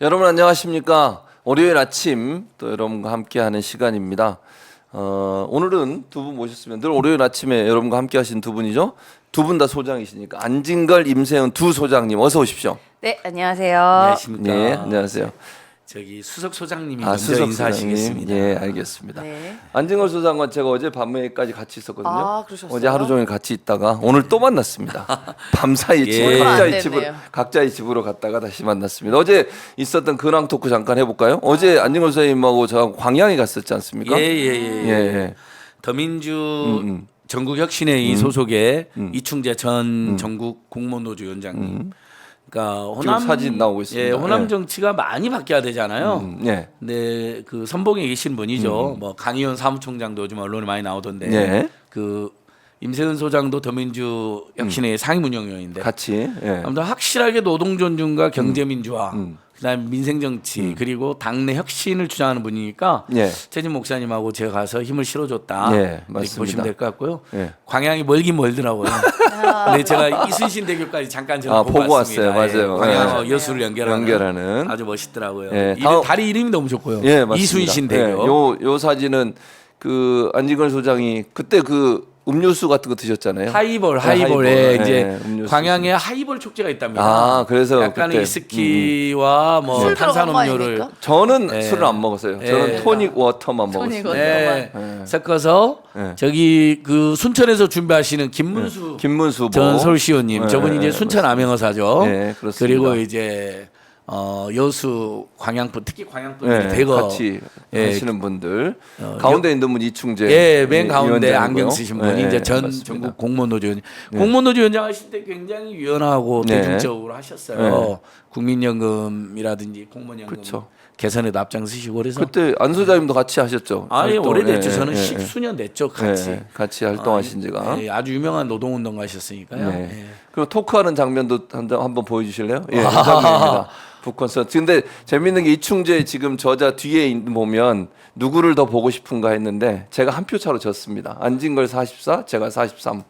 여러분 안녕하십니까? 월요일 아침 또 여러분과 함께하는 시간입니다. 어, 오늘은 두 분 모셨으면 늘 월요일 아침에 여러분과 함께하신 두 분이죠. 두 분 다 소장이시니까 안진걸, 임세훈 두 소장님 어서 오십시오. 네, 안녕하세요. 안녕하십니까. 네, 안녕하세요. 저기 수석 소장님이 아, 먼저 수석 인사하시겠습니다. 소장님. 예, 알겠습니다. 네. 안진걸 소장과 제가 어제 밤에까지 같이 있었거든요. 아, 그러셨어요? 어제 하루 종일 같이 있다가 오늘 또 만났습니다. 밤사이 예. 집으로 얼마 안 각자의 집으로. 각자의 집으로 갔다가 다시 만났습니다. 어제 있었던 근황 토크 잠깐 해볼까요? 어제 안진걸 선생님하고 저하고 광양에 갔었지 않습니까? 예예예. 예, 예. 더민주 음. 전국혁신회의 소속의 이충재 전 전국 공무노조 위원장님. 그러니까 호남 음. 사진 나오고 있습니다. 예, 호남 예. 정치가 많이 바뀌어야 되잖아요. 음, 예. 네, 그 선봉에 계신 분이죠. 뭐 강의원 사무총장도 요즘 언론에 많이 나오던데. 예. 그 임세은 소장도 더민주 혁신회의 상임운영위원인데. 같이. 예. 아무튼 확실하게 노동 존중과 경제 민주화, 음. 그다음 민생 정치 그리고 당내 혁신을 주장하는 분이니까 예. 최진 목사님하고 제가 가서 힘을 실어줬다. 예, 이렇게 맞습니다. 보시면 될 것 같고요. 예. 광양이 멀긴 멀더라고요. 근데 제가 이순신 대교까지 잠깐 저는 아, 보고, 보고 왔습니다. 왔어요. 맞아요. 예, 광양하고 예. 여수를 연결하는, 연결하는. 아주 멋있더라고요. 예, 이름- 다음- 다리 이름이 너무 좋고요. 예, 맞습니다. 이순신 예, 대교. 요, 요 사진은 그 안진걸 소장이 그때 그 음료수 같은 거 드셨잖아요. 하이볼, 네, 하이볼에 하이볼. 이제 예, 음료수. 광양에 하이볼 축제가 있답니다. 아, 그래서 약간의 그때. 위스키와 뭐 술 들어간 거 탄산음료를 아닙니까? 저는 예. 술을 안 먹었어요. 저는 예. 토닉 워터만 토닉 먹었어요. 워터. 네, 예. 섞어서 예. 저기 그 순천에서 준비하시는 김문수 김문수 후보. 전 서울시의원님 예, 저분이 이제 예, 순천 암행어사죠. 예, 그렇습니다. 그리고 이제 어 여수 광양분 특히 광양분들이 예, 대거 같이 예, 하시는 분들 어, 가운데 있는 분 이충재 예, 맨 가운데. 안경 쓰신 분이 예, 이제 전 맞습니다. 전국 공무원노조 위원. 공무원노조 위원장 하실 때 굉장히 유연하고 네. 대중적으로 하셨어요. 국민연금이라든지 공무원연금 그쵸. 개선에도 앞장서시고 그래서 그때 안 소장님도 같이 하셨죠. 아예 활동. 오래됐죠. 예, 저는 예, 십수년 됐죠. 예, 같이. 예, 같이 활동하신 지가. 예, 아주 유명한 노동운동가셨으니까요. 네. 예. 그리고 토크하는 장면도 한 한번 보여주실래요? 예, 이 장면입니다. 북콘서트. 근데 재밌는 게 이충재 지금 저자 뒤에 있는 보면 누구를 더 보고 싶은가 했는데 제가 한 표 차로 졌습니다. 안진걸 44, 제가 43.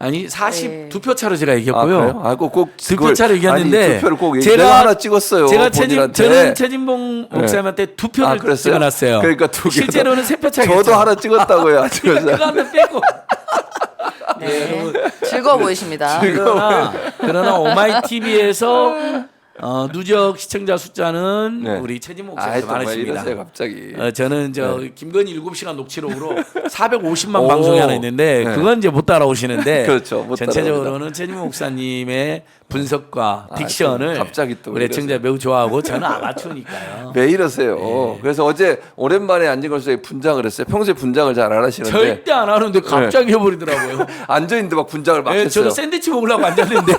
아니 40 네. 두표 차로 제가 아, 이겼고요. 그래요? 아, 꼭, 꼭두 그걸- 표 차로 이겼는데 아니, 두 표를 꼭 제가- 제가 하나 찍었어요. 제가 최진. 저는 최진봉 목사님한테 두 표를 아? 찍어놨어요. 그러니까 두 개. 실제로는 세표 차겠죠. 저도 하나 찍었다고요. 그거 한명 빼고. 네. 즐거워 보이십니다. 그러나 그러나 오마이 TV에서 어, 누적 시청자 숫자는 네. 우리 아, 또왜 많으십니다. 이러세요, 갑자기. 어, 저는 저 김건희 7시간 녹취록으로 450만 오. 방송이 하나 있는데 네. 그건 이제 못 따라오시는데 그렇죠, 못 전체적으로는 최진모 목사님의 분석과 아, 딕션을 또 갑자기 또 우리. 애청자 매우 좋아하고 저는 아마추어니까요. 왜 이러세요? 네. 그래서 어제 오랜만에 안진걸 분장을 했어요. 평소에 분장을 잘 안 하시는데 절대 안 하는데 갑자기 해버리더라고요. 앉아 있는데 막 분장을 막 예, 했어요. 저는 샌드위치 먹으려고 앉았는데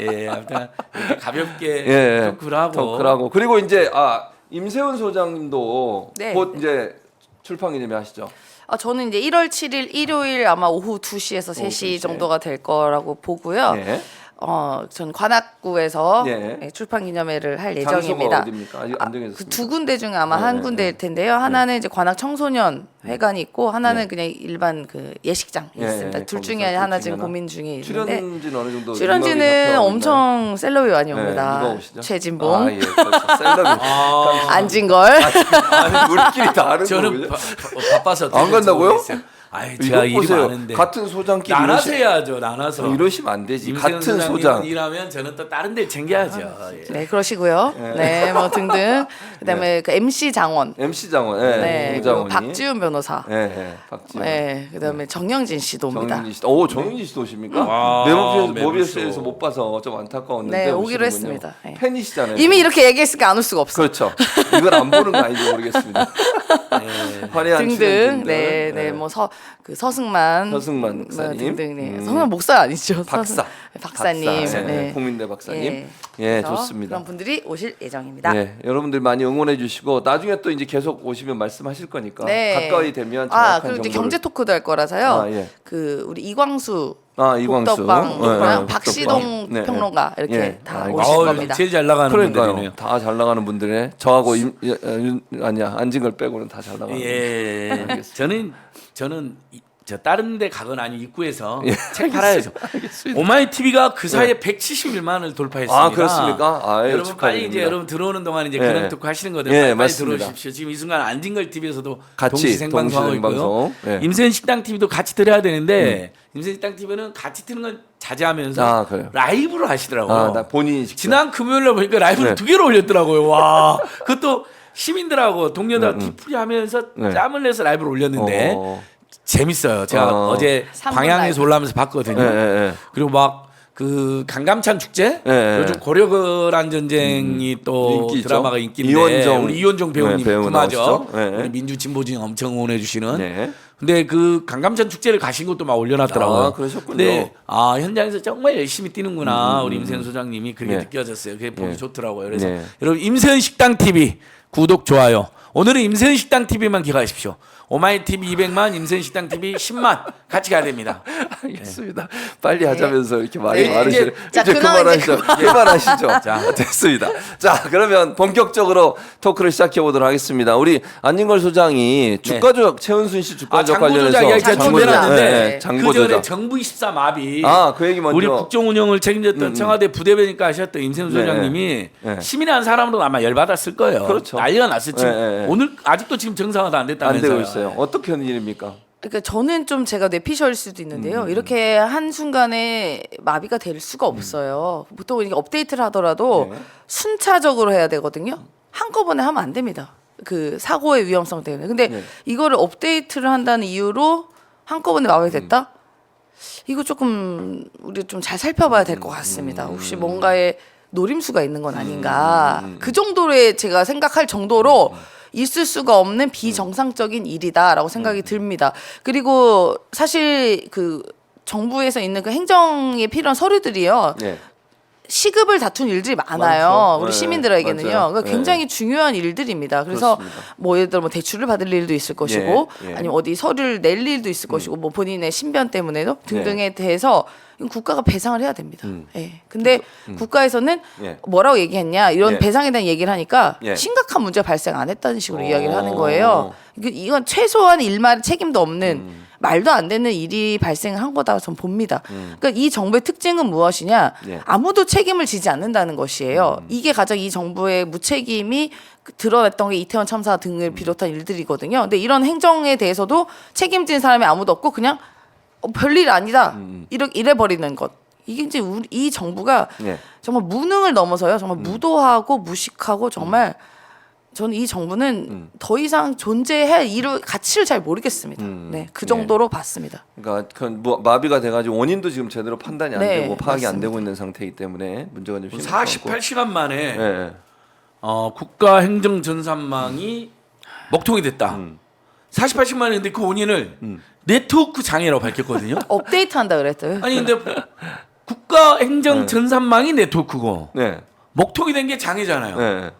예, 아무튼 이렇게 가볍게 예, 토크를 하고 토크하고 그리고 이제 아 임세훈 소장님도 네. 곧 이제 출판 기념회 하시죠. 아, 저는 이제 1월 7일 일요일 아마 오후 2시에서 3시 2시. 정도가 될 거라고 보고요. 예. 어, 전 관악구에서 예. 예, 출판 기념회를 할 예정입니다. 어디입니까? 아직 안 정해졌습니다. 그 두 군데 중에 아마 네, 한 네, 군데일 텐데요. 하나는 이제 관악 청소년 회관이 있고 하나는 그냥 일반 그 예식장 이 예, 있습니다. 예, 둘 거기서 중에 하나 둘 중에 지금 하나. 고민 중에 있는데 출연진 어느 정도 출연진은 잡혀가고 엄청 셀럽이 많이 있나요? 옵니다. 네, 누가 오시죠? 최진봉, 아, 예, 그렇죠. 셀럽이. 아, 안진걸. 아니 우리끼리 다 아는 저는 거군요. 바, 바, 바빠서 안 간다고요? 아이 제가 일이 보세요. 많은데 같은 소장끼리 나눠서 이러시- 해야죠. 나눠서 이러시면 안 되지. 임세훈 같은 소장님은 소장. 일하면 저는 또 다른 데 챙겨야죠. 예. 네, 그러시고요. 네, 뭐 등등. 그다음에 그 MC 장원. MC 장원, 예, 네, 그리고 장원이. 박지훈 변호사. 예, 예, 박지훈. 네, 그다음에 정영진 씨도 옵니다. 정윤지 씨, 오 정윤지 씨도 오십니까? 와, 네모피에서 매불쇼. 모비스에서 못 봐서 좀 안타까웠는데 네, 오기로 오시는군요. 했습니다. 네. 팬이시잖아요. 이미 이렇게 얘기했으니까 안 올 수가 없어. 그렇죠. 이걸 안 보는 거 아닌지 모르겠습니다. 예. 화려한 등등. 출연진들. 네, 네, 뭐 서 그 서승만, 서승만 뭐 목사님. 등등. 네, 음. 서승만 목사 아니죠? 박사. 서승- 박사님. 박사. 네, 네. 국민대 박사님. 예, 예, 그래서 좋습니다. 그런 분들이 오실 예정입니다. 네, 여러분들 많이 응원해 주시고 나중에 또 이제 계속 오시면 말씀하실 거니까 네. 가까이 되면 아, 정확한 그리고 이제 정보를- 경제 토크도 할 거라서요. 아, 예. 그 우리 이광수 아, 이광수. 복덕방 네, 있고요. 네, 박시동 복덕방. 네, 평론가 이렇게 예. 다 아, 오실 겁니다. 제일 잘 나가는 그러니까요. 분들이네요. 다 잘 나가는 분들에 저하고 임, 예, 예, 윤- 아니야 안진걸 빼고는 다 잘 나가는. 예. 알겠습니다. 저는 저는 이- 저 다른 데 가거나 아니 입구에서 책 팔아야죠. 오마이 TV가 그 사이에 171만을 돌파했습니다. 아 그렇습니까? 아유, 여러분 빨리 축하드립니다. 이제 여러분 들어오는 동안 이제 예. 그런 토크 하시는 거들 예, 빨리, 맞습니다. 들어오십시오. 지금 이 순간 안진걸 TV에서도 같이 동시 생방송하고 있고요. 동시 생방송. 예. 임세현 식당 TV도 같이 들어야 되는데 임세현 식당 TV는 같이 트는 건 자제하면서 아, 그래요? 라이브로 하시더라고요. 아, 나 본인이 직접. 지난 금요일에 보니까 라이브를 네. 두 개로 올렸더라고요. 와, 그것도 시민들하고 동료들 뒤풀이 하면서 네. 짬을 내서 라이브를 올렸는데 어. 재밌어요. 제가 어. 어. 제 삼분 방향에서 라이브. 올라오면서 봤거든요. 예, 예, 예. 그리고 막 그 강감찬 축제 네. 요즘 고려거란 전쟁이 또 인기 있죠. 드라마가 인기인데 이원정. 우리 이원정 배우님 네, 배우. 나오시죠. 네. 우리 민주 진보진 엄청 응원해 주시는. 네. 근데 그 강감찬 축제를 가신 것도 막 올려놨더라고요. 아, 그러셨군요. 근데 아 현장에서 정말 열심히 뛰는구나 우리 임세현 소장님이 그렇게 네. 느껴졌어요. 그게 보기 네. 좋더라고요. 그래서 네. 여러분 임세현 식당 TV 구독 좋아요. 오늘은 임세현 식당 TV만 기억하십시오. 오마이 TV 200만, 임세현 식당 TV 10만 같이 가야 됩니다. 알겠습니다. 빨리 하자면서 이렇게 말이 네, 많으시네. 이제- 자, 이제 그만하시죠. 그만하시죠. 자, 됐습니다. 자, 그러면 본격적으로 토크를 시작해 보도록 하겠습니다. 우리 안진걸 소장이 주가 조작 최은순 씨 주가 네. 아 조작 장부 관련해서 조작 이야기가 장부 좀 조작. 네, 네, 그 전에. 정부 24 마비 아, 그 얘기 먼저. 우리 국정 운영을 책임졌던 청와대 부대변인과 하셨던 임세훈 네, 소장님이 네. 시민의 한 사람으로 아마 열받았을 거예요. 그렇죠. 난리가. 지금 네, 네, 네. 오늘 아직도 지금 정상화도 안 안 됐다면서요. 되고 있어요. 어떻게 하는 일입니까? 그러니까 저는 좀 제가 뇌피셜일 수도 있는데요. 음, 이렇게 한 순간에 마비가 될 수가 없어요. 보통 이렇게 업데이트를 하더라도 네. 순차적으로 해야 되거든요. 한꺼번에 하면 안 됩니다. 그 사고의 위험성 때문에. 근데 네. 이거를 업데이트를 한다는 이유로 한꺼번에 마비됐다? 음. 이거 조금 우리 좀 잘 살펴봐야 될것 음, 같습니다. 혹시 뭔가에 노림수가 있는 건 아닌가. 그 정도의 제가 생각할 정도로 음, 있을 수가 없는 비정상적인 일이다라고 생각이 음, 듭니다. 그리고 사실 그 정부에서 있는 그 행정에 필요한 서류들이요. 네. 시급을 다툰 일들이 많아요. 많죠. 우리 네, 시민들에게는요. 맞아요. 그러니까 네. 굉장히 중요한 일들입니다. 그래서 그렇습니다. 뭐 예를 들어 뭐 대출을 받을 일도 있을 것이고 예, 예. 아니면 어디 서류를 낼 일도 있을 것이고 뭐 본인의 신변 때문에도 등등에 대해서 이건 국가가 배상을 해야 됩니다. 음. 예. 근데 국가에서는 예. 뭐라고 얘기했냐 이런 예. 배상에 대한 얘기를 하니까 예. 심각한 문제가 발생 안 했다는 식으로 오. 이야기를 하는 거예요. 이거- 이건 최소한 일말 책임도 없는 음. 말도 안 되는 일이 발생한 거다 전 봅니다. 그러니까 이 정부의 특징은 무엇이냐? 예. 아무도 책임을 지지 않는다는 것이에요. 음. 이게 가장 이 정부의 무책임이 그 드러났던 게 이태원 참사 등을 음. 비롯한 일들이거든요. 근데 이런 행정에 대해서도 책임진 사람이 아무도 없고 그냥 어, 별일 아니다. 음. 이렇게 이래 버리는 것. 이게 이제 우리, 이 정부가 네. 정말 무능을 넘어서요. 정말 음. 무도하고 무식하고 정말 저는 이 정부는 더 이상 존재할 이유 가치를 잘 모르겠습니다. 음. 네, 그 네. 정도로 봤습니다. 그러니까 그 뭐 마비가 돼가지고 원인도 지금 제대로 판단이 안 네, 되고 파악이 안 맞습니다. 되고 있는 상태이기 때문에 문제가 좀 심각하고. 48시간 만에 예, 예. 어, 국가 행정 전산망이 먹통이 됐다. 음. 48시간 만에 근데 그 원인을 네트워크 장애라고 밝혔거든요. 업데이트 한다 그랬어요. 아니 근데 국가 행정 네. 전산망이 네트워크고 네. 먹통이 된 게 장애잖아요. 네.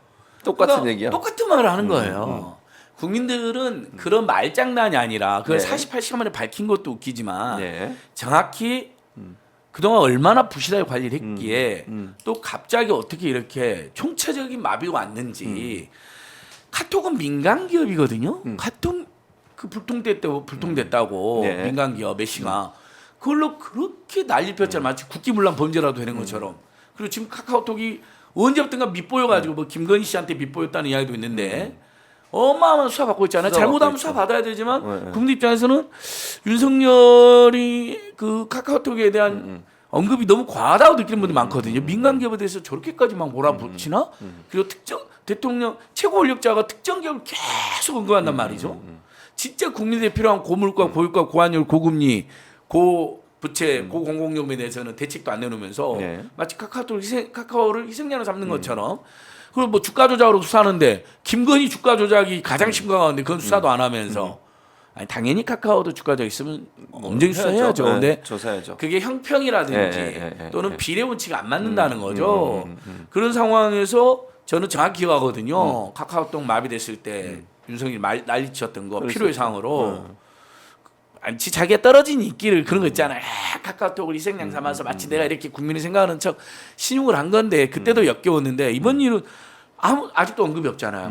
똑같은 그러니까 얘기야. 음, 똑같은 말을 하는 거예요. 국민들은 그런 말장난이 아니라 그걸 네. 48시간 만에 밝힌 것도 웃기지만 네. 정확히 그동안 얼마나 부실하게 관리를 했기에 음. 또 갑자기 어떻게 이렇게 총체적인 마비가 왔는지 카톡은 민간 기업이거든요. 음. 카톡 그 불통됐다고 불통됐다고 네. 민간 기업 메시가 그걸로 그렇게 난리 폈잖아 마치 국기문란 범죄라도 되는 것처럼. 그리고 지금 카카오톡이 언제부턴가 밑보여가지고 뭐 김건희 씨한테 밑보였다는 이야기도 있는데 어마어마한 수사 받고 있잖아요. 수사 잘못하면 수사 있죠. 받아야 되지만 네, 네. 국민 입장에서는 윤석열이 그 카카오톡에 대한 음, 언급이 너무 과하다고 느끼는 분들이 많거든요. 민간 기업에 대해서 저렇게까지 막 음, 몰아붙이나? 그리고 특정 대통령 최고 권력자가 특정 기업을 계속 언급한단 말이죠. 진짜 국민들에 필요한 고물가, 고유가, 고환율, 고금리, 고 부채, 고공공요금에 대해서는 대책도 안 내놓으면서 네. 마치 카카오를 희생, 카카오를 희생자로 삼는 것처럼 그리고 뭐 주가 조작으로 수사하는데 김건희 주가 조작이 가장 심각한데 그건 수사도 안 하면서 아니 당연히 카카오도 주가 조작 있으면 엄정히 수사해야죠. 네, 근데 조사해야죠. 그게 형평이라든지 예, 예, 예, 또는 예. 비례 원칙이 안 맞는다는 거죠. 그런 상황에서 저는 정확히 기억하거든요. 카카오톡 마비됐을 때 윤석열이 말, 난리쳤던 거. 필요의 상으로 아 니지 자기가 떨어진 인기를 그런 거 있잖아요. 아, 카카오톡을 희생양 삼아서 마치 내가 이렇게 국민이 생각하는 척 신용을 한 건데 그때도 역겨웠는데 이번 일은 아무 아직도 언급이 없잖아요.